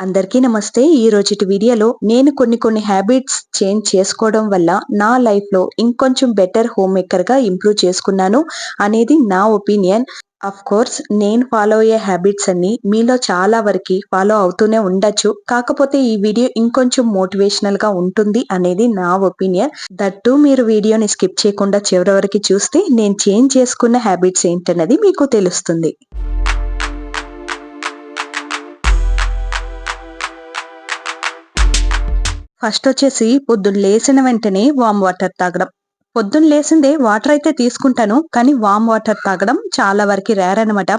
అందరికీ నమస్తే. ఈ రోజుటి వీడియోలో నేను కొన్ని కొన్ని హ్యాబిట్స్ చేంజ్ చేసుకోవడం వల్ల నా లైఫ్లో ఇంకొంచెం బెటర్ హోమ్ మేకర్గా ఇంప్రూవ్ చేసుకున్నాను అనేది నా ఒపీనియన్. అఫ్ కోర్స్ నేను ఫాలో అయ్యే హ్యాబిట్స్ అన్ని మీలో చాలా వరకు ఫాలో అవుతూనే ఉండొచ్చు. కాకపోతే ఈ వీడియో ఇంకొంచెం మోటివేషనల్గా ఉంటుంది అనేది నా ఒపీనియన్. దట్టు మీరు వీడియోని స్కిప్ చేయకుండా చివరి వరకు చూస్తే నేను చేంజ్ చేసుకున్న హ్యాబిట్స్ ఏంటన్నది మీకు తెలుస్తుంది. ఫస్ట్ వచ్చేసి పొద్దున్న లేచిన వెంటనే వామ్ వాటర్ తాగడం. పొద్దున్న లేసిందే వాటర్ అయితే తీసుకుంటాను కానీ వామ్ వాటర్ తాగడం చాలా వరకు రేర్ అనమాట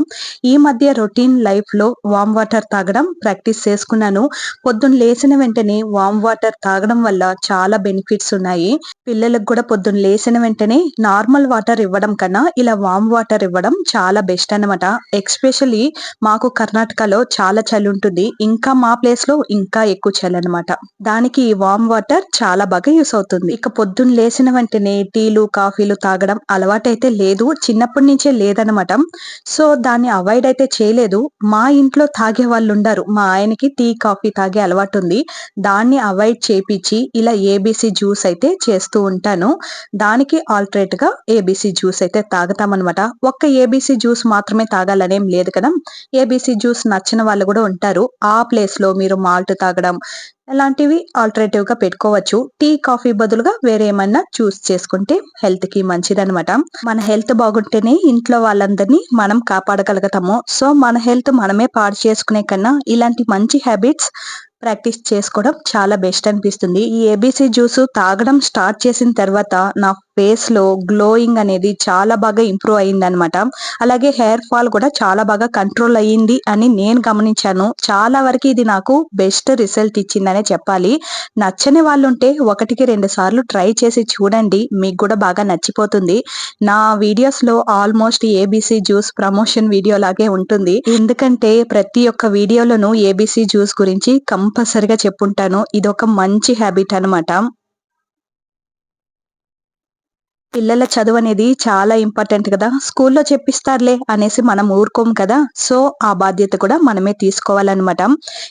ఈ మధ్య రొటీన్ లైఫ్లో వామ్ వాటర్ తాగడం ప్రాక్టీస్ చేసుకున్నాను. పొద్దున్న లేచిన వెంటనే వామ్ వాటర్ తాగడం వల్ల చాలా బెనిఫిట్స్ ఉన్నాయి. పిల్లలకు కూడా పొద్దున్న లేచిన వెంటనే నార్మల్ వాటర్ ఇవ్వడం కన్నా ఇలా వామ్ వాటర్ ఇవ్వడం చాలా బెస్ట్ అనమాట ఎక్స్పెషలీ మాకు కర్ణాటకలో చాలా చలి ఉంటుంది. ఇంకా మా ప్లేస్లో ఇంకా ఎక్కువ చలి అనమాట దానికి ఈ వామ్ వాటర్ చాలా బాగా యూస్ అవుతుంది. ఇక పొద్దున్న లేచిన వెంటనే టీలు కాఫీలు తాగడం అలవాటైతే లేదు. చిన్నప్పటి నుంచే లేదనమాట సో దాన్ని అవాయిడ్ అయితే చేయలేదు. మా ఇంట్లో తాగే వాళ్ళు ఉండరు మా ఆయనకి టీ కాఫీ తాగే అలవాటు ఉంది దాన్ని అవాయిడ్ చేపించి ఇలా ఏబీసీ జ్యూస్ అయితే చేస్తూ ఉంటాను. దానికి ఆల్టరేట్గా ఏబీసీ జ్యూస్ అయితే తాగుతామన్నమాట. ఒక్క ఏబిసి జ్యూస్ మాత్రమే తాగాలనేం లేదు కదా. ఏబిసి జ్యూస్ నచ్చిన వాళ్ళు కూడా ఉంటారు. ఆ ప్లేస్లో మీరు మాల్ట్ తాగడం ఇలాంటివి ఆల్టర్నేటివ్గా పెట్టుకోవచ్చు? టీ కాఫీ బదులుగా వేరే ఏమన్నా చూస్ చేసుకుంటే హెల్త్కి మంచిదనమాట మన హెల్త్ బాగుంటేనే ఇంట్లో వాళ్ళందరినీ మనం కాపాడగలుగుతాము. సో మన హెల్త్ మనమే పాడు చేసుకునే కన్నా ఇలాంటి మంచి హ్యాబిట్స్ ప్రాక్టీస్ చేసుకోవడం చాలా బెస్ట్ అనిపిస్తుంది. ఈ ఏబిసి జ్యూస్ తాగడం స్టార్ట్ చేసిన తర్వాత నా ఫేస్లో గ్లోయింగ్ అనేది చాలా బాగా ఇంప్రూవ్ అయింది అనమాట అలాగే హెయిర్ ఫాల్ కూడా చాలా బాగా కంట్రోల్ అయ్యింది అని నేను గమనించాను. చాలా వరకు ఇది నాకు బెస్ట్ రిజల్ట్ ఇచ్చిందనే చెప్పాలి. నచ్చని వాళ్ళు ఉంటే ఒకటికి రెండు సార్లు ట్రై చేసి చూడండి. మీకు కూడా బాగా నచ్చిపోతుంది. నా వీడియోస్లో almost ABC juice promotion video లాగే ఉంటుంది. ఎందుకంటే ప్రతి ఒక్క వీడియోలోనూ ఏబీసీ జ్యూస్ గురించి కంపల్సరిగా చెప్పుంటాను. ఇది ఒక మంచి హ్యాబిట్ అనమాట పిల్లల చదువు అనేది చాలా ఇంపార్టెంట్ కదా. స్కూల్లో చెప్పిస్తారులే అనేసి మనం ఊరుకోం కదా. సో ఆ బాధ్యత కూడా మనమే తీసుకోవాలన్నమాట.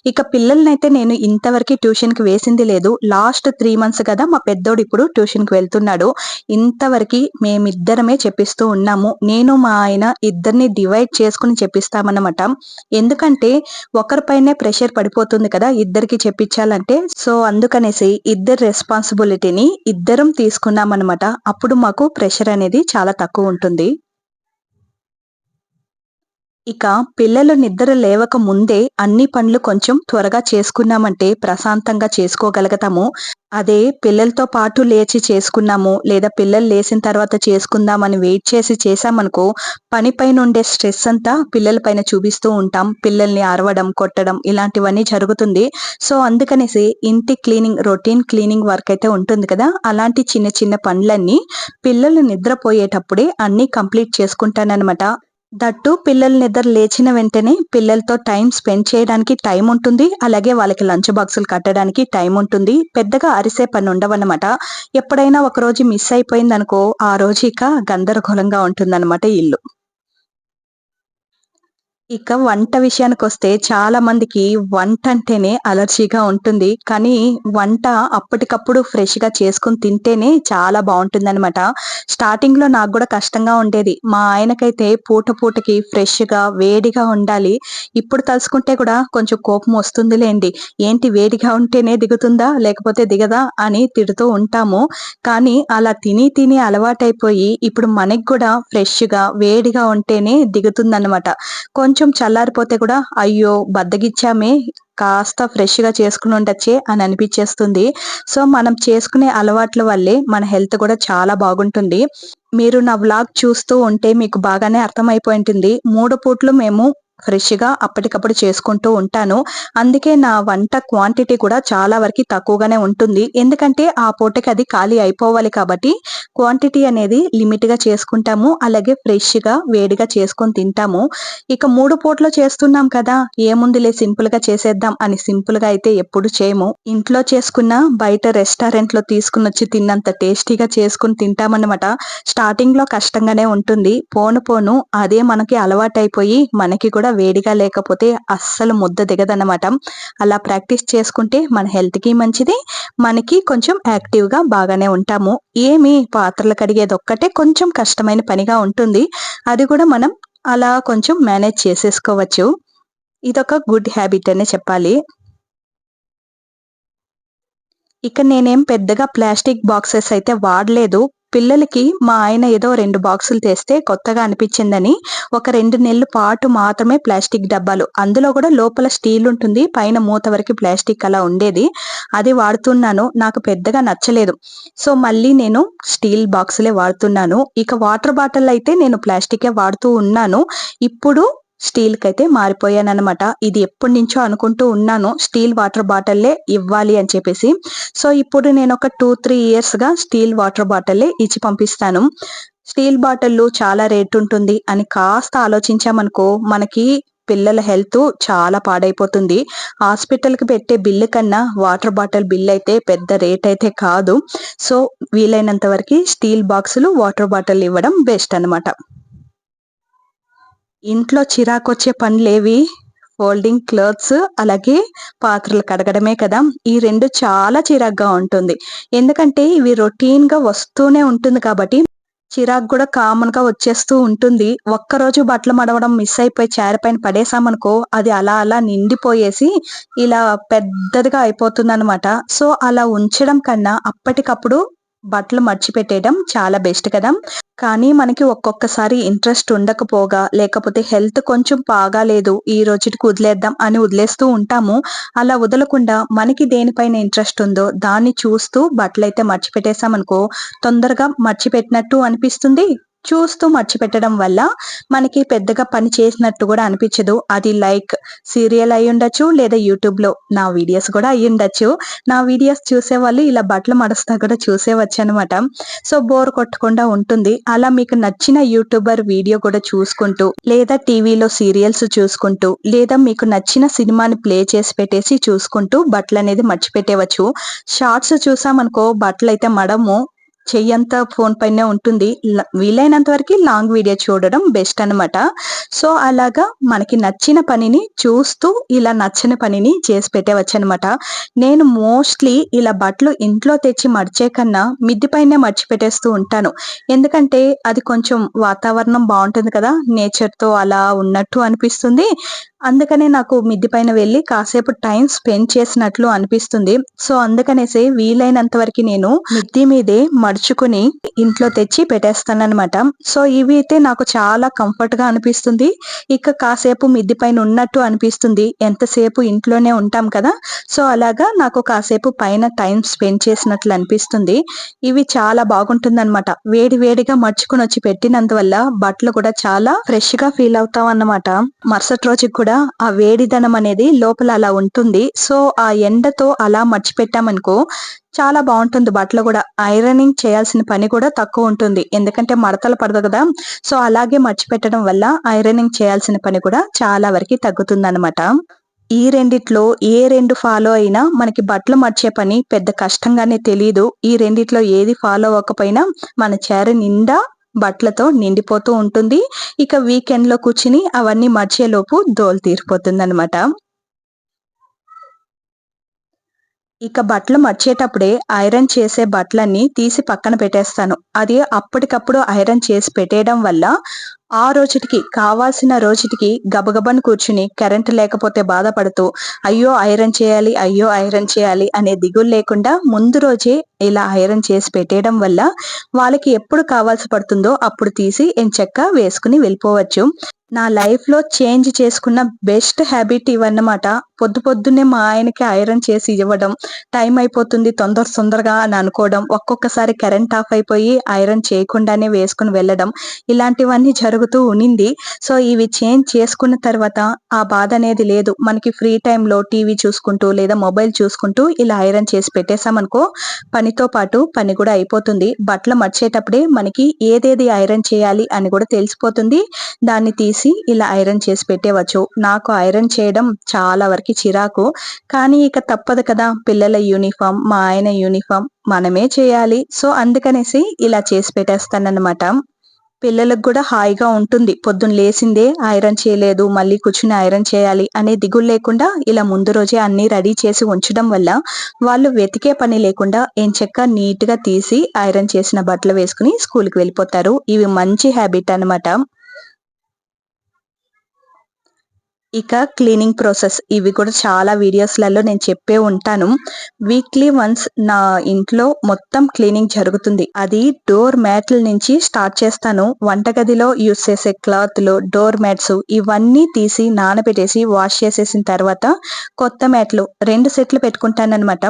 ఇక పిల్లల్ని అయితే నేను ఇంతవరకు ట్యూషన్కి వేసింది లేదు. లాస్ట్ త్రీ మంత్స్ కదా మా పెద్దోడు ఇప్పుడు ట్యూషన్కి వెళ్తున్నాడు. ఇంతవరకు మేమిద్దరమే చెప్పిస్తూ ఉన్నాము. నేను మా ఆయన ఇద్దరిని డివైడ్ చేసుకుని చెప్పిస్తామన్నమాట. ఎందుకంటే ఒకరిపైనే ప్రెషర్ పడిపోతుంది కదా ఇద్దరికి చెప్పించాలంటే. సో అందుకనేసి ఇద్దరు రెస్పాన్సిబిలిటీని ఇద్దరం తీసుకున్నామన్నమాట. అప్పుడు మాకు ప్రెషర్ అనేది చాలా తక్కువ ఉంటుంది. ఇక పిల్లలు నిద్ర లేవక ముందే అన్ని పనులు కొంచెం త్వరగా చేసుకున్నామంటే ప్రశాంతంగా చేసుకోగలుగుతాము. అదే పిల్లలతో పాటు లేచి చేసుకున్నాము లేదా పిల్లలు లేచిన తర్వాత చేసుకుందామని వెయిట్ చేసి చేసామనుకో పనిపైన ఉండే స్ట్రెస్ అంతా పిల్లల పైన చూపిస్తూ ఉంటాం. పిల్లల్ని అరవడం కొట్టడం ఇలాంటివన్నీ జరుగుతుంది. సో అందుకనేసి ఇంటి క్లీనింగ్ రొటీన్ క్లీనింగ్ వర్క్ అయితే ఉంటుంది కదా. అలాంటి చిన్న చిన్న పనులన్నీ పిల్లలు నిద్రపోయేటప్పుడే అన్ని కంప్లీట్ చేసుకుంటానన్నమాట. దట్టు పిల్లలు నిద్ర లేచిన వెంటనే పిల్లలతో టైం స్పెండ్ చేయడానికి టైం ఉంటుంది. అలాగే వాళ్ళకి లంచ్ బాక్సులు కట్టడానికి టైం ఉంటుంది. పెద్దగా అరిసే పని ఉండవన్నమాట. ఎప్పుడైనా ఒక రోజు మిస్ అయిపోయిందనుకో ఆ రోజు ఇక గందరగోళంగా ఉంటుందన్నమాట ఇల్లు. ఇక వంట విషయానికి వస్తే చాలా మందికి వంట అంటేనే అలర్జీగా ఉంటుంది. కానీ వంట అప్పటికప్పుడు ఫ్రెష్గా చేసుకుని తింటేనే చాలా బాగుంటుంది అనమాట స్టార్టింగ్లో నాకు కూడా కష్టంగా ఉండేది. మా ఆయనకైతే పూట పూటకి ఫ్రెష్గా వేడిగా ఉండాలి. ఇప్పుడు తలుసుకుంటే కూడా కొంచెం కోపం వస్తుందిలేండి. ఏంటి వేడిగా ఉంటేనే దిగుతుందా లేకపోతే దిగదా అని తిడుతూ ఉంటాము. కానీ అలా తిని తిని అలవాటైపోయి ఇప్పుడు మనకి కూడా ఫ్రెష్గా వేడిగా ఉంటేనే దిగుతుందన్నమాట. కొంచెం కొంచెం చల్లారిపోతే కూడా అయ్యో బద్దగిచ్చామే కాస్త ఫ్రెష్గా చేసుకుని ఉండొచ్చే అని అనిపించేస్తుంది సో మనం చేసుకునే అలవాట్ల వల్లే మన హెల్త్ కూడా చాలా బాగుంటుంది. మీరు నా వ్లాగ్ చూస్తూ ఉంటే మీకు బాగానే అర్థమైపోయి ఉంటుంది. మూడు పూట్లు మేము ఫ్రెష్గా అప్పటికప్పుడు చేసుకుంటూ ఉంటాను. అందుకే నా వంట క్వాంటిటీ కూడా చాలా వరకు తక్కువగానే ఉంటుంది. ఎందుకంటే ఆ పూటకి అది ఖాళీ అయిపోవాలి కాబట్టి క్వాంటిటీ అనేది లిమిట్గా చేసుకుంటాము. అలాగే ఫ్రెష్గా వేడిగా చేసుకొని తింటాము. ఇక మూడు పూటలు చేస్తున్నాం కదా ఏముందిలే సింపుల్గా చేసేద్దాం అని సింపుల్గా అయితే ఎప్పుడు చేయము. ఇంట్లో చేసుకున్న బయట రెస్టారెంట్లో తీసుకుని వచ్చి తిన్నంత టేస్టీగా చేసుకుని తింటామన్నమాట. స్టార్టింగ్లో కష్టంగానే ఉంటుంది. పోను పోను అదే మనకి అలవాటైపోయి మనకి కూడా కూడా వేడిగా లేకపోతే అస్సలు ముద్ద దిగదనమాట అలా ప్రాక్టీస్ చేసుకుంటే మన హెల్త్కి మంచిది మనకి కొంచెం యాక్టివ్గా బాగానే ఉంటాము. ఏమి పాత్రలు కడిగేది ఒక్కటే కొంచెం కష్టమైన పనిగా ఉంటుంది. అది కూడా మనం అలా కొంచెం మేనేజ్ చేసేసుకోవచ్చు. ఇదొక గుడ్ హ్యాబిట్ అనే చెప్పాలి. ఇక నేనేం పెద్దగా ప్లాస్టిక్ బాక్సెస్ అయితే వాడలేదు. పిల్లలకి మా ఆయన ఏదో రెండు బాక్సులు తెస్తే కొత్తగా అనిపించిందని ఒక రెండు నెలల పాటు మాత్రమే ప్లాస్టిక్ డబ్బాలు. అందులో కూడా లోపల స్టీల్ ఉంటుంది పైన మూత వరకు ప్లాస్టిక్ అలా ఉండేది. అది వాడుతున్నాను నాకు పెద్దగా నచ్చలేదు. సో మళ్ళీ నేను స్టీల్ బాక్సులే వాడుతున్నాను. ఇక వాటర్ బాటిల్ అయితే నేను ప్లాస్టికే వాడుతూ ఉన్నాను. ఇప్పుడు స్టీల్కి అయితే మారిపోయానమాట ఇది ఎప్పటి నుంచో అనుకుంటూ ఉన్నాను స్టీల్ వాటర్ బాటిల్లే ఇవ్వాలి అని చెప్పేసి. సో ఇప్పుడు నేను ఒక టూ త్రీ ఇయర్స్గా స్టీల్ వాటర్ బాటిల్లే ఇచ్చి పంపిస్తాను. స్టీల్ బాటిల్ చాలా రేట్ ఉంటుంది అని కాస్త ఆలోచించామనుకో మనకి పిల్లల హెల్త్ చాలా పాడైపోతుంది. హాస్పిటల్కి పెట్టే బిల్లు కన్నా వాటర్ బాటిల్ బిల్ అయితే పెద్ద రేట్ అయితే కాదు. సో వీలైనంత వరకు స్టీల్ బాక్సులు వాటర్ బాటిల్ ఇవ్వడం బెస్ట్ అనమాట ఇంట్లో చిరాకొచ్చే పనులేవి ఫోల్డింగ్ క్లోత్స్ అలాగే పాత్రలు కడగడమే కదా. ఈ రెండు చాలా చిరాగ్గా ఉంటుంది. ఎందుకంటే ఇవి రొటీన్గా వస్తూనే ఉంటుంది కాబట్టి చిరాకు కూడా కామన్గా వచ్చేస్తూ ఉంటుంది. ఒక్కరోజు బట్టలు మడవడం మిస్ అయిపోయి పైన పడేసామనుకో అది అలా అలా నిండిపోయేసి ఇలా పెద్దదిగా అయిపోతుంది అనమాట సో అలా ఉంచడం కన్నా అప్పటికప్పుడు బట్టలు మర్చిపెట్టేయడం చాలా బెస్ట్ కదా. కానీ మనకి ఒక్కొక్కసారి ఇంట్రెస్ట్ ఉండకపోగా లేకపోతే హెల్త్ కొంచెం బాగాలేదు ఈ రోజుకి వదిలేద్దాం అని వదిలేస్తూ ఉంటాము. అలా వదలకుండా మనకి దేనిపైన ఇంట్రెస్ట్ ఉందో దాన్ని చూస్తూ బట్టలు అయితే మర్చిపెట్టేసామనుకో తొందరగా మర్చిపెట్టినట్టు అనిపిస్తుంది. చూస్తూ మర్చిపెట్టడం వల్ల మనకి పెద్దగా పని చేసినట్టు కూడా అనిపించదు. అది లైక్ సీరియల్ అయి ఉండొచ్చు లేదా యూట్యూబ్లో నా వీడియోస్ కూడా అయి ఉండొచ్చు. నా వీడియోస్ చూసే వాళ్ళు ఇలా బట్టలు మడుస్తా కూడా చూసేవచ్చు అనమాట సో బోర్ కొట్టకుండా ఉంటుంది. అలా మీకు నచ్చిన యూట్యూబర్ వీడియో కూడా చూసుకుంటూ లేదా టీవీలో సీరియల్స్ చూసుకుంటూ లేదా మీకు నచ్చిన సినిమాని ప్లే చేసి పెట్టేసి చూసుకుంటూ బట్టలు అనేది మర్చిపెట్టేవచ్చు. షార్ట్స్ చూసామనుకో బట్టలు అయితే మడము చెయ్యంతా ఫోన్ పైనే ఉంటుంది. వీలైనంత వరకు లాంగ్ వీడియో చూడడం బెస్ట్ అనమాట సో అలాగా మనకి నచ్చిన పనిని చూస్తూ ఇలా నచ్చని పనిని చేసి పెట్టేవచ్చు అనమాట నేను మోస్ట్లీ ఇలా బట్టలు ఇంట్లో తెచ్చి మడిచే కన్నా మిద్ది పైనే మర్చి పెట్టేస్తూ ఉంటాను. ఎందుకంటే అది కొంచెం వాతావరణం బాగుంటుంది కదా నేచర్తో అలా ఉన్నట్టు అనిపిస్తుంది. అందుకనే నాకు మిద్ది పైన వెళ్ళి కాసేపు టైం స్పెండ్ చేసినట్లు అనిపిస్తుంది. సో అందుకనేసి వీలైనంత వరకు నేను మిద్ది మీదే మడుచుకుని ఇంట్లో తెచ్చి పెట్టేస్తానమాట సో ఇవి అయితే నాకు చాలా కంఫర్ట్గా అనిపిస్తుంది. ఇక కాసేపు మిద్ది పైన ఉన్నట్టు అనిపిస్తుంది. ఎంతసేపు ఇంట్లోనే ఉంటాం కదా. సో అలాగా నాకు కాసేపు పైన టైం స్పెండ్ చేసినట్లు అనిపిస్తుంది. ఇవి చాలా బాగుంటుంది అనమాట వేడి వేడిగా మర్చుకుని వచ్చి పెట్టినందువల్ల బట్టలు కూడా చాలా ఫ్రెష్గా ఫీల్ అవుతాం అన్నమాట మరుసటి రోజుకి కూడా ఆ వేడిదనం అనేది లోపల అలా ఉంటుంది. సో ఆ ఎండతో అలా మర్చిపెట్టామనుకో చాలా బాగుంటుంది. బట్టలు కూడా ఐరనింగ్ చేయాల్సిన పని కూడా తక్కువ ఉంటుంది. ఎందుకంటే మడతలు పడదు కదా. సో అలాగే మర్చిపెట్టడం వల్ల ఐరనింగ్ చేయాల్సిన పని కూడా చాలా వరకు తగ్గుతుంది అనమాట ఈ రెండిట్లో ఏ రెండు ఫాలో అయినా మనకి బట్టలు మర్చే పని పెద్ద కష్టంగానే తెలియదు ఈ రెండిట్లో ఏది ఫాలో అవ్వకపోయినా మన చేర నిండా బట్టలతో నిండిపోతూ ఉంటుంది. ఇక వీకెండ్లో కూర్చుని అవన్నీ మర్చేలోపు దోలు తీరిపోతుంది అనమాట ఇక బట్టలు మర్చేటప్పుడే ఐరన్ చేసే బట్టలన్నీ తీసి పక్కన పెట్టేస్తాను. అది అప్పటికప్పుడు ఐరన్ చేసి పెట్టేయడం వల్ల ఆ రోజుటికి కావాల్సిన రోజుటికి గబగబను కూర్చుని కరెంట్ లేకపోతే బాధపడుతూ అయ్యో ఐరన్ చేయాలి అయ్యో ఐరన్ చేయాలి అనే దిగులు లేకుండా ముందు రోజే ఇలా ఐరన్ చేసి పెట్టేయడం వల్ల వాళ్ళకి ఎప్పుడు కావాల్సి పడుతుందో అప్పుడు తీసి ఎంచక్క వేసుకుని వెళ్ళిపోవచ్చు. నా లైఫ్లో చేంజ్ చేసుకున్న బెస్ట్ హ్యాబిట్ ఇవన్నమాట. పొద్దు పొద్దున్నే మా ఆయనకి ఐరన్ చేసి ఇవ్వడం టైం అయిపోతుంది తొందర తొందరగా అని అనుకోవడం ఒక్కొక్కసారి కరెంట్ ఆఫ్ అయిపోయి ఐరన్ చేయకుండానే వేసుకుని వెళ్ళడం ఇలాంటివన్నీ జరుగుతూ ఉనింది సో ఇవి చేంజ్ చేసుకున్న తర్వాత ఆ బాధ అనేది లేదు. మనకి ఫ్రీ టైంలో టీవీ చూసుకుంటూ లేదా మొబైల్ చూసుకుంటూ ఇలా ఐరన్ చేసి పెట్టేశామనుకో పనితో పాటు పని కూడా అయిపోతుంది. బట్టలు మర్చేటప్పుడే మనకి ఏదేది ఐరన్ చేయాలి అని కూడా తెలిసిపోతుంది. దాన్ని తీసి తీసి ఇలా ఐరన్ చేసి పెట్టేవచ్చు. నాకు ఐరన్ చేయడం చాలా వరకు చిరాకు. కానీ ఇక తప్పదు కదా పిల్లల యూనిఫామ్ మా ఆయన యూనిఫామ్ మనమే చేయాలి. సో అందుకనేసి ఇలా చేసి పెట్టేస్తానన్నమాట. పిల్లలకు కూడా హాయిగా ఉంటుంది. పొద్దున్న లేసిందే ఐరన్ చేయలేదు మళ్ళీ కూర్చుని ఐరన్ చేయాలి అనే దిగులు లేకుండా ఇలా ముందు రోజే అన్ని రెడీ చేసి ఉంచడం వల్ల వాళ్ళు వెతికే పని లేకుండా ఎంచక్క నీట్గా తీసి ఐరన్ చేసిన బట్టలు వేసుకుని స్కూల్కి వెళ్ళిపోతారు. ఇవి మంచి హ్యాబిట్ అనమాట ఇక క్లీనింగ్ ప్రాసెస్. ఇవి కూడా చాలా వీడియోస్లలో నేను చెప్పే ఉంటాను. వీక్లీ వన్స్ నా ఇంట్లో మొత్తం క్లీనింగ్ జరుగుతుంది. అది డోర్ మ్యాట్ల నుంచి స్టార్ట్ చేస్తాను. వంటగదిలో యూస్ చేసే క్లాత్లు డోర్ మ్యాట్స్ ఇవన్నీ తీసి నానబెట్టేసి వాష్ చేసేసిన తర్వాత కొత్త మ్యాట్లు రెండు సెట్లు పెట్టుకుంటానమాట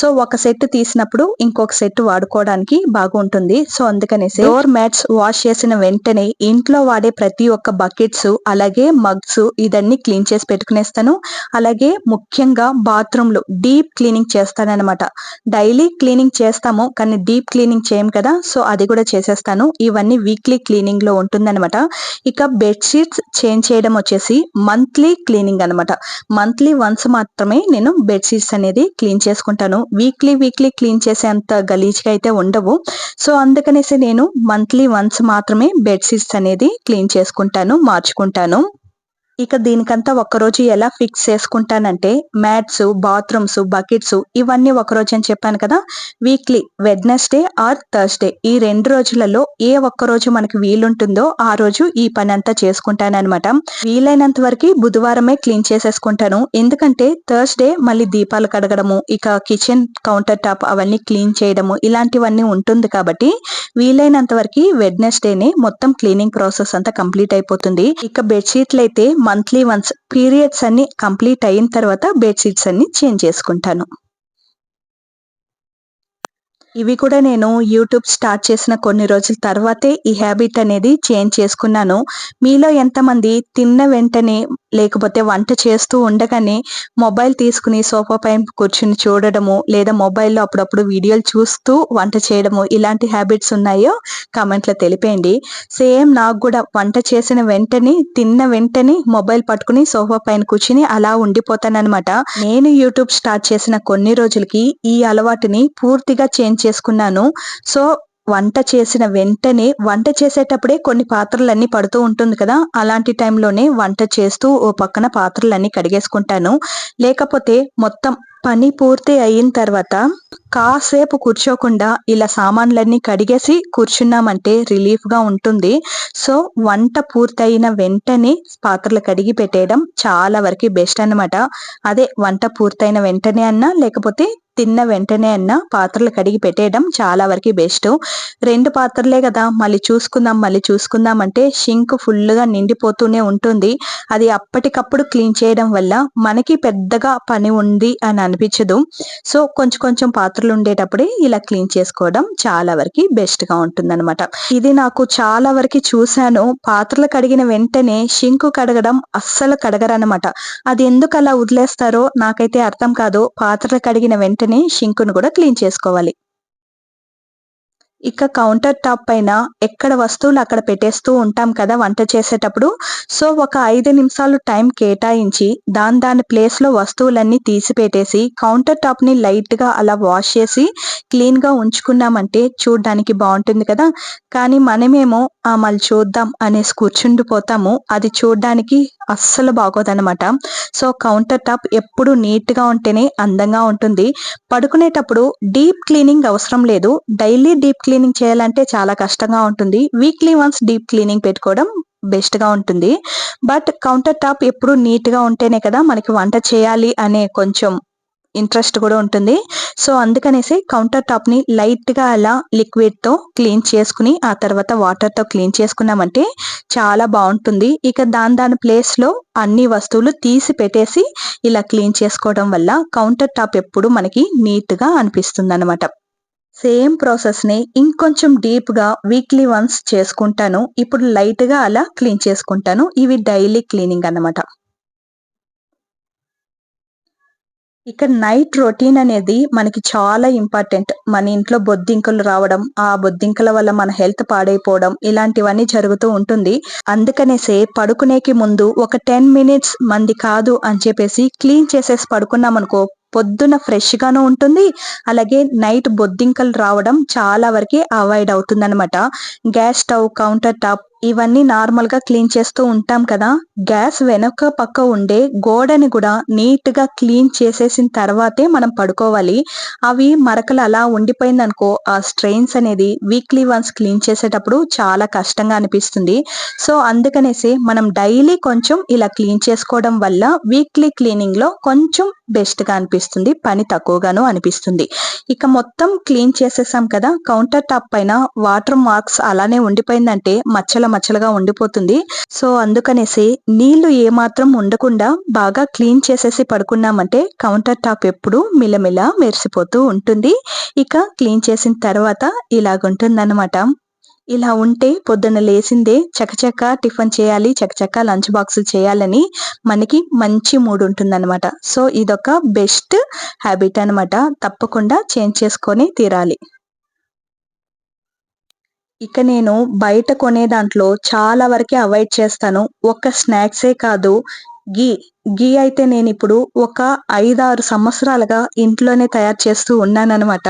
సో ఒక సెట్ తీసినప్పుడు ఇంకొక సెట్ వాడుకోవడానికి బాగుంటుంది. సో అందుకనేసి డోర్ మ్యాట్స్ వాష్ చేసిన వెంటనే ఇంట్లో వాడే ప్రతి ఒక్క బకెట్స్ అలాగే మగ్స్ ఇదన్నీ క్లీన్ చేసి పెట్టుకునేస్తాను. అలాగే ముఖ్యంగా బాత్రూమ్లో డీప్ క్లీనింగ్ చేస్తానన్నమాట. డైలీ క్లీనింగ్ చేస్తాము కానీ డీప్ క్లీనింగ్ చేయం కదా సో అది కూడా చేసేస్తాను. ఇవన్నీ వీక్లీ క్లీనింగ్లో ఉంటుందన్నమాట. ఇక బెడ్షీట్స్ చేంజ్ చేయడం వచ్చేసి మంత్లీ క్లీనింగ్ అనమాట మంత్లీ వన్స్ మాత్రమే నేను బెడ్షీట్స్ అనేది క్లీన్ చేసుకుంటాను. వీక్లీ వీక్లీ క్లీన్ చేసే అంత గలీజ్గా అయితే ఉండవు. సో అందుకనేసి నేను మంత్లీ వన్స్ మాత్రమే బెడ్షీట్స్ అనేది క్లీన్ చేసుకుంటాను మార్చుకుంటాను. ఇక దీనికంతా ఒక్కరోజు ఎలా ఫిక్స్ చేసుకుంటానంటే మ్యాట్స్ బాత్రూమ్స్ బకెట్స్ ఇవన్నీ ఒకరోజు అని చెప్పాను కదా వీక్లీ వెడ్నెస్డే ఆర్ థర్స్డే ఈ రెండు రోజులలో ఏ ఒక్క రోజు మనకి వీలుంటుందో ఆ రోజు ఈ పని అంతా చేసుకుంటానమాట వీలైనంత వరకు బుధవారమే క్లీన్ చేసేసుకుంటాను. ఎందుకంటే థర్స్డే మళ్ళీ దీపాలు కడగడము ఇక కిచెన్ కౌంటర్ టాప్ అవన్నీ క్లీన్ చేయడము ఇలాంటివన్నీ ఉంటుంది కాబట్టి వీలైనంత వరకు వెడ్నెస్డేనే మొత్తం క్లీనింగ్ ప్రాసెస్ అంతా కంప్లీట్ అయిపోతుంది. ఇక బెడ్షీట్లు అయితే మంత్లీ వన్స్ పీరియడ్స్ అన్ని కంప్లీట్ అయిన తర్వాత బెడ్షీట్స్ అన్ని చేంజ్ చేసుకుంటాను. ఇవి కూడా నేను యూట్యూబ్ స్టార్ట్ చేసిన కొన్ని రోజుల తర్వాతే ఈ హ్యాబిట్ అనేది చేంజ్ చేసుకున్నాను. మీలో ఎంతమంది తిన్న వెంటనే లేకపోతే వంట చేస్తూ ఉండగానే మొబైల్ తీసుకుని సోఫా పైన కూర్చుని చూడడము లేదా మొబైల్లో అప్పుడప్పుడు వీడియోలు చూస్తూ వంట చేయడము ఇలాంటి హ్యాబిట్స్ ఉన్నాయో కామెంట్లో తెలిపేయండి. సేమ్ నాకు కూడా వంట చేసిన వెంటనే తిన్న వెంటనే మొబైల్ పట్టుకుని సోఫా పైన కూర్చుని అలా ఉండిపోతానన్నమాట. నేను యూట్యూబ్ స్టార్ట్ చేసిన కొన్ని రోజులకి ఈ అలవాటుని పూర్తిగా చేంజ్ చేసుకున్నాను. సో వంట చేసిన వెంటనే వంట చేసేటప్పుడే కొన్ని పాత్రలన్నీ పడుతూ ఉంటుంది కదా. అలాంటి టైంలోనే వంట చేస్తూ ఓ పక్కన పాత్రలన్నీ కడిగేసుకుంటాను. లేకపోతే మొత్తం పని పూర్తి అయిన తర్వాత కాసేపు కూర్చోకుండా ఇలా సామాన్లన్నీ కడిగేసి కూర్చున్నామంటే రిలీఫ్గా ఉంటుంది. సో వంట పూర్తయిన వెంటనే పాత్రలు కడిగి పెట్టేయడం చాలా వరకు బెస్ట్ అనమాట అదే వంట పూర్తయిన వెంటనే అన్నా లేకపోతే తిన్న వెంటనే అన్న పాత్రలు కడిగి పెట్టేయడం చాలా వరకు బెస్ట్. రెండు పాత్రలే కదా మళ్ళీ చూసుకుందాం మళ్ళీ చూసుకుందాం అంటే షింక్ ఫుల్గా నిండిపోతూనే ఉంటుంది. అది అప్పటికప్పుడు క్లీన్ చేయడం వల్ల మనకి పెద్దగా పని ఉంది అని అనిపించదు. సో కొంచెం కొంచెం పాత్రలు ఉండేటప్పుడే ఇలా క్లీన్ చేసుకోవడం చాలా వరకు బెస్ట్గా ఉంటుందన్నమాట. ఇది నాకు చాలా వరకు చూశాను. పాత్రలు కడిగిన వెంటనే షింకు కడగడం అస్సలు కడగరనమాట అది ఎందుకు అలా వదిలేస్తారో నాకైతే అర్థం కాదు. పాత్రలు కడిగిన వెంటనే షింకును కూడా క్లీన్ చేసుకోవాలి. ఇక కౌంటర్ టాప్ పైన ఎక్కడ వస్తువులు అక్కడ పెట్టేస్తూ ఉంటాం కదా వంట చేసేటప్పుడు. సో ఒక ఐదు నిమిషాలు టైం కేటాయించి దాని దాని ప్లేస్లో వస్తువులన్నీ తీసి పెట్టేసి కౌంటర్ టాప్ని లైట్గా అలా వాష్ చేసి క్లీన్గా ఉంచుకున్నామంటే చూడడానికి బాగుంటుంది కదా. కానీ మనమేమో ఆ మళ్ళీ చూద్దాం అనేసి కూర్చుండిపోతాము. అది చూడడానికి అస్సలు బాగోదన్నమాట. సో కౌంటర్ టాప్ ఎప్పుడు నీట్గా ఉంటేనే అందంగా ఉంటుంది. పడుకునేటప్పుడు డీప్ క్లీనింగ్ అవసరం లేదు. డైలీ డీప్ క్లీనింగ్ చేయాలంటే చాలా కష్టంగా ఉంటుంది. వీక్లీ వన్స్ డీప్ క్లీనింగ్ పెట్టుకోవడం బెస్ట్గా ఉంటుంది. బట్ కౌంటర్ టాప్ ఎప్పుడు నీట్గా ఉంటేనే కదా మనకి వంట చేయాలి అనే కొంచెం ఇంట్రెస్ట్ కూడా ఉంటుంది. సో అందుకనేసి కౌంటర్ టాప్ని లైట్గా అలా లిక్విడ్తో క్లీన్ చేసుకుని ఆ తర్వాత వాటర్తో క్లీన్ చేసుకున్నామంటే చాలా బాగుంటుంది. ఇక దాని దాని ప్లేస్లో అన్ని వస్తువులు తీసి పెట్టేసి ఇలా క్లీన్ చేసుకోవడం వల్ల కౌంటర్ టాప్ ఎప్పుడు మనకి నీట్గా అనిపిస్తుంది అనమాట సేమ్ ప్రాసెస్ని ఇంకొంచెం డీప్గా వీక్లీ వన్స్ చేసుకుంటాను. ఇప్పుడు లైట్గా అలా క్లీన్ చేసుకుంటాను. ఇవి డైలీ క్లీనింగ్ అన్నమాట. ఇక నైట్ రొటీన్ అనేది మనకి చాలా ఇంపార్టెంట్. మన ఇంట్లో బొద్దింకలు రావడం ఆ బొద్దింకల వల్ల మన హెల్త్ పాడైపోవడం ఇలాంటివన్నీ జరుగుతూ ఉంటుంది. అందుకనేసే పడుకునేకి ముందు ఒక టెన్ మినిట్స్ మంది కాదు అని చెప్పేసి క్లీన్ చేసేసి పడుకున్నాం అనుకో పొద్దున ఫ్రెష్ గాను ఉంటుంది. అలాగే నైట్ బొద్దింకలు రావడం చాలా వరకు అవాయిడ్ అవుతుంది అనమాట గ్యాస్ స్టవ్ కౌంటర్ టాప్ ఇవన్నీ నార్మల్గా క్లీన్ చేస్తూ ఉంటాం కదా. గ్యాస్ వెనక పక్క ఉండే గోడని కూడా నీట్గా క్లీన్ చేసేసిన తర్వాతే మనం పడుకోవాలి. అవి మరకలు అలా ఉండిపోయిందనుకో ఆ స్ట్రెయిన్స్ అనేది వీక్లీ వన్స్ క్లీన్ చేసేటప్పుడు చాలా కష్టంగా అనిపిస్తుంది. సో అందుకనేసి మనం డైలీ కొంచెం ఇలా క్లీన్ చేసుకోవడం వల్ల వీక్లీ క్లీనింగ్లో కొంచెం బెస్ట్గా అనిపిస్తుంది పని తక్కువగాను అనిపిస్తుంది. ఇక మొత్తం క్లీన్ చేసేసాం కదా కౌంటర్ టాప్ పైన వాటర్ మార్క్స్ అలానే ఉండిపోయిందంటే మచ్చల మచ్చలుగా ఉండిపోతుంది. సో అందుకనేసి నీళ్ళు ఏమాత్రం ఉండకుండా బాగా క్లీన్ చేసేసి పడుకున్నామంటే కౌంటర్ టాప్ ఎప్పుడు మిలమిల మెరిసిపోతూ ఉంటుంది. ఇక క్లీన్ చేసిన తర్వాత ఇలాగుంటుందన్నమాట. ఇలా ఉంటే పొద్దున్న లేసిందే చకచక టిఫిన్ చేయాలి చకచక లంచ్ బాక్స్ చేయాలని మనకి మంచి మూడ్ ఉంటుందన్నమాట. సో ఇదొక బెస్ట్ హ్యాబిట్ అనమాట తప్పకుండా చేంజ్ చేసుకొని తీరాలి. ఇక నేను బయట కొనే దాంట్లో చాలా వరకే అవాయిడ్ చేస్తాను. ఒక్క స్నాక్సే కాదు గీ గీ అయితే నేను ఇప్పుడు ఒక ఐదారు సంవత్సరాలుగా ఇంట్లోనే తయారు చేస్తూ ఉన్నానన్నమాట.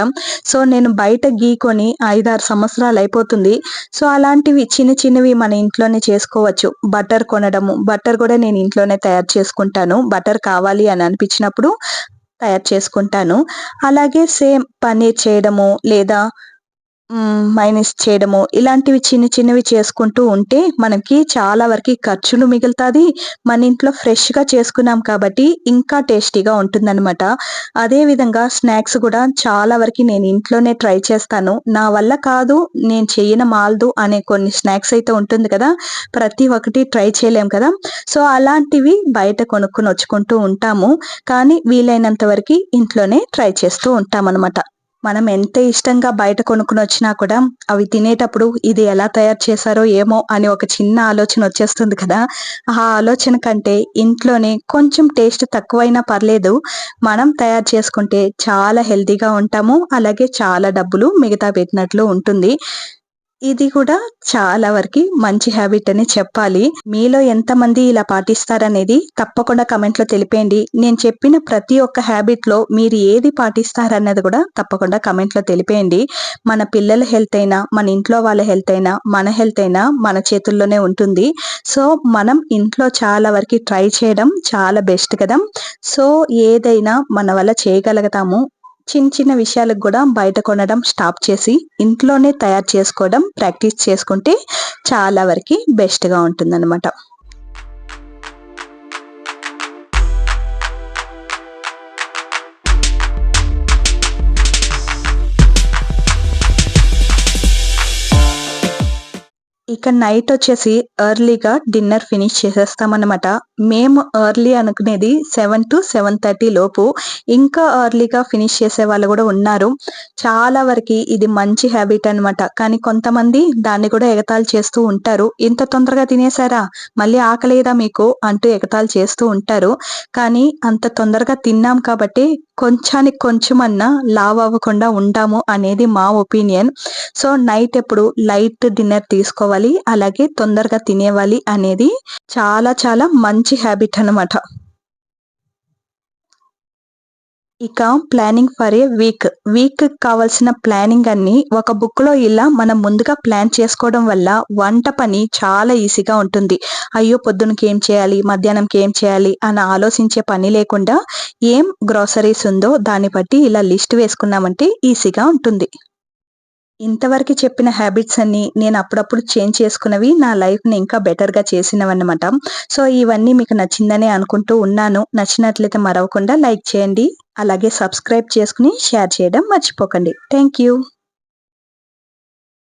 సో నేను బయట గీ కొని ఐదారు సంవత్సరాలు అయిపోతుంది. సో అలాంటివి చిన్న చిన్నవి మన ఇంట్లోనే చేసుకోవచ్చు. బటర్ కొనడము బటర్ కూడా నేను ఇంట్లోనే తయారు చేసుకుంటాను. బటర్ కావాలి అని అనిపించినప్పుడు తయారు చేసుకుంటాను. అలాగే సేమ్ పన్నీర్ చేయడము లేదా మైనస్ చేయడము. ఇలాంటివి చిన్న చిన్నవి చేసుకుంటూ ఉంటే మనకి చాలా వరకు ఖర్చులు మిగులుతుంది. మన ఇంట్లో ఫ్రెష్గా చేసుకున్నాం కాబట్టి ఇంకా టేస్టీగా ఉంటుందన్నమాట. అదేవిధంగా స్నాక్స్ కూడా చాలా వరకు నేను ఇంట్లోనే ట్రై చేస్తాను. నా వల్ల కాదు నేను చేయన మాలదు అనే కొన్ని స్నాక్స్ అయితే ఉంటుంది కదా ప్రతి ఒక్కటి ట్రై చేయలేం కదా. సో అలాంటివి బయట కొనుక్కొని వచ్చుకుంటూ ఉంటాము. కానీ వీలైనంత వరకు ఇంట్లోనే ట్రై చేస్తూ ఉంటామన్నమాట. మనం ఎంత ఇష్టంగా బయట కొనుక్కుని వచ్చినా కూడా అవి తినేటప్పుడు ఇది ఎలా తయారు చేశారో ఏమో అని ఒక చిన్న ఆలోచన వచ్చేస్తుంది కదా. ఆ ఆలోచన కంటే ఇంట్లోనే కొంచెం టేస్ట్ తక్కువైనా పర్లేదు. మనం తయారు చేసుకుంటే చాలా హెల్తీగా ఉంటాము. అలాగే చాలా డబ్బులు మిగతా పెట్టినట్లు ఉంటుంది. ఇది కూడా చాలా వరకు మంచి హ్యాబిట్ అని చెప్పాలి. మీలో ఎంతమంది ఇలా పాటిస్తారనేది తప్పకుండా కమెంట్లో తెలిపేయండి. నేను చెప్పిన ప్రతి ఒక్క హ్యాబిట్లో మీరు ఏది పాటిస్తారన్నది కూడా తప్పకుండా కమెంట్లో తెలిపేయండి. మన పిల్లల హెల్త్ అయినా మన ఇంట్లో వాళ్ళ హెల్త్ అయినా మన హెల్త్ అయినా మన చేతుల్లోనే ఉంటుంది. సో మనం ఇంట్లో చాలా వరకు ట్రై చేయడం చాలా బెస్ట్ కదా. సో ఏదైనా మన వల్ల చేయగలుగుతాము. చిన్న చిన్న విషయాలకు కూడా బయట కొనడం స్టాప్ చేసి ఇంట్లోనే తయారు చేసుకోవడం ప్రాక్టీస్ చేసుకుంటే చాలా వరకు బెస్ట్గా ఉంటుందన్నమాట. ఇక నైట్ వచ్చేసి ఎర్లీగా డిన్నర్ ఫినిష్ చేసేస్తామన్నమాట. మేము ఎర్లీ అనుకునేది సెవెన్ టు సెవెన్ థర్టీ లోపు. ఇంకా ఎర్లీగా ఫినిష్ చేసే వాళ్ళు కూడా ఉన్నారు. చాలా వరకు ఇది మంచి హ్యాబిట్ అనమాట కానీ కొంతమంది దాన్ని కూడా ఎగతాళి చేస్తూ ఉంటారు. ఇంత తొందరగా తినేసారా మళ్ళీ ఆకలేదా మీకు? అంటూ ఎగతాలు చేస్తూ ఉంటారు. కానీ అంత తొందరగా తిన్నాం కాబట్టి కొంచానికి కొంచెమన్నా లావ్ అవ్వకుండా ఉంటాము అనేది మా ఒపీనియన్ సో నైట్ ఎప్పుడు లైట్ డిన్నర్ తీసుకోవాలి. అలాగే తొందరగా తినేవాలి అనేది చాలా చాలా మంచి మంచి హ్యాబిట్ అనమాట ఇక planning for a week week కావాల్సిన ప్లానింగ్ అన్ని ఒక బుక్లో ఇలా మనం ముందుగా ప్లాన్ చేసుకోవడం వల్ల వంట పని చాలా ఈజీగా ఉంటుంది. అయ్యో పొద్దునకి ఏం చేయాలి? మధ్యాహ్నంకి ఏం చేయాలి? అని ఆలోచించే పని లేకుండా ఏం గ్రోసరీస్ ఉందో దాన్ని బట్టి ఇలా లిస్ట్ వేసుకున్నామంటే ఈజీగా ఉంటుంది. ఇంతవరకు చెప్పిన హ్యాబిట్స్ అన్ని నేను అప్పుడప్పుడు చేంజ్ చేసుకున్నవి నా లైఫ్ని ఇంకా బెటర్గా చేసినవన్నమాట. సో ఇవన్నీ మీకు నచ్చిందని అనుకుంటూ ఉన్నాను. నచ్చినట్లయితే మరవకుండా లైక్ చేయండి. అలాగే సబ్స్క్రైబ్ చేసుకుని షేర్ చేయడం మర్చిపోకండి. Thank you